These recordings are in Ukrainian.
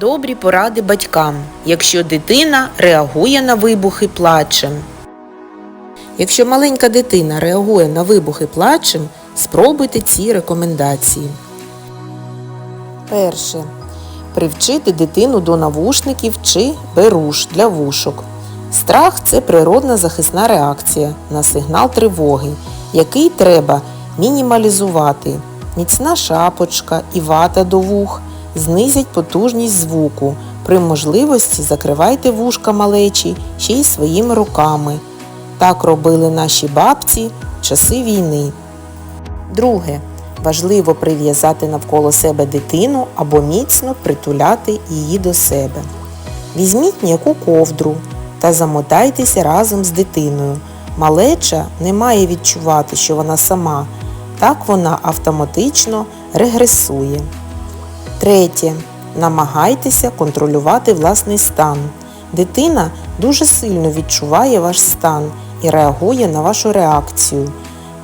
Добрі поради батькам, якщо дитина реагує на вибухи плачем. Якщо маленька дитина реагує на вибухи плачем, спробуйте ці рекомендації. Перше. Привчити дитину до навушників чи беруш для вушок. Страх це природна захисна реакція на сигнал тривоги, який треба мінімалізувати. Міцна шапочка і вата до вух знизять потужність звуку. При можливості закривайте вушка малечі ще й своїми руками. Так робили наші бабці в часи війни. Друге. Важливо прив'язати навколо себе дитину або міцно притуляти її до себе. Візьміть м'яку ковдру та замотайтеся разом з дитиною. Малеча не має відчувати, що вона сама. Так вона автоматично регресує. Третє. Намагайтеся контролювати власний стан. Дитина дуже сильно відчуває ваш стан і реагує на вашу реакцію.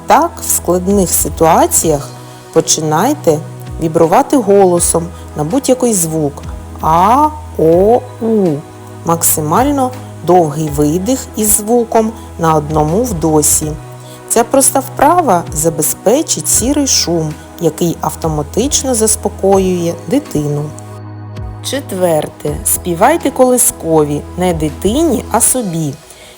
Так, в складних ситуаціях починайте вібрувати голосом на будь-який звук А, О, У. Максимально довгий видих із звуком на одному вдосі. Ця проста вправа забезпечить сірий шум, який автоматично заспокоює дитину. Четверте. Співайте колискові не дитині, а собі,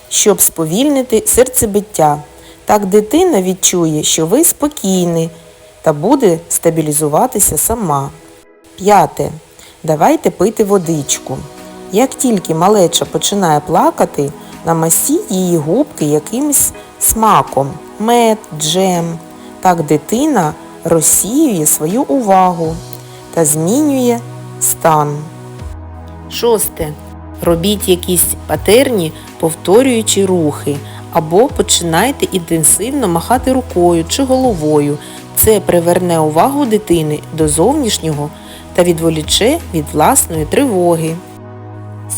щоб сповільнити серцебиття. Так дитина відчує, що ви спокійні та буде стабілізуватися сама. П'яте. Давайте пити водичку. Як тільки малеча починає плакати, намастіть її губки якимось смаком мед, джем. Так дитина розсіює свою увагу та змінює стан. Шосте. Робіть якісь патерні, повторюючи рухи, або починайте інтенсивно махати рукою чи головою. Це приверне увагу дитини до зовнішнього та відволіче від власної тривоги.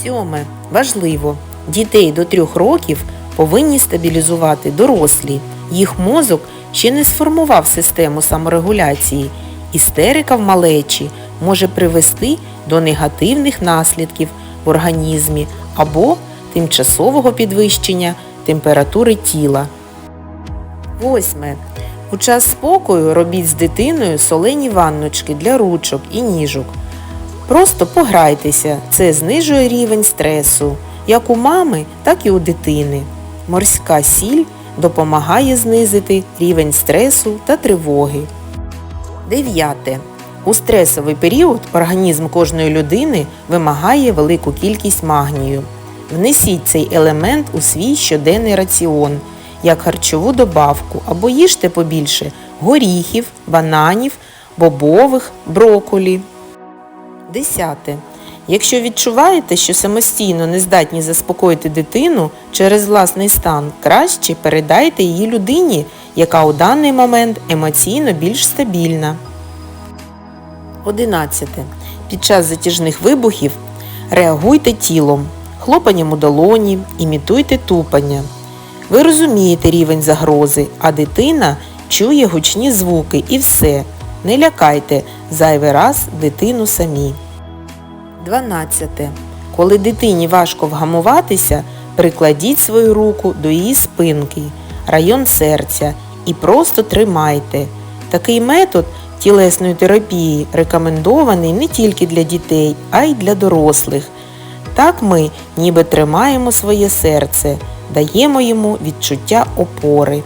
Сьоме. Важливо. Дітей до трьох років повинні стабілізувати дорослі. Їх мозок ще не сформував систему саморегуляції. Істерика в малечі може привести до негативних наслідків в організмі або тимчасового підвищення температури тіла. Восьме. У час спокою робіть з дитиною солені ванночки для ручок і ніжок. Просто пограйтеся, це знижує рівень стресу, як у мами, так і у дитини. Морська сіль допомагає знизити рівень стресу та тривоги. Дев'яте. У стресовий період організм кожної людини вимагає велику кількість магнію. Внесіть цей елемент у свій щоденний раціон, як харчову добавку, або їжте побільше горіхів, бананів, бобових, броколі. Десяте. Якщо відчуваєте, що самостійно не здатні заспокоїти дитину через власний стан, краще передайте її людині, яка у даний момент емоційно більш стабільна. 11. Під час затяжних вибухів реагуйте тілом, хлопанням у долоні, імітуйте тупання. Ви розумієте рівень загрози, а дитина чує гучні звуки і все. Не лякайте зайвий раз дитину самі. 12. Коли дитині важко вгамуватися, прикладіть свою руку до її спинки, район серця і просто тримайте. Такий метод тілесної терапії рекомендований не тільки для дітей, а й для дорослих. Так ми ніби тримаємо своє серце, даємо йому відчуття опори.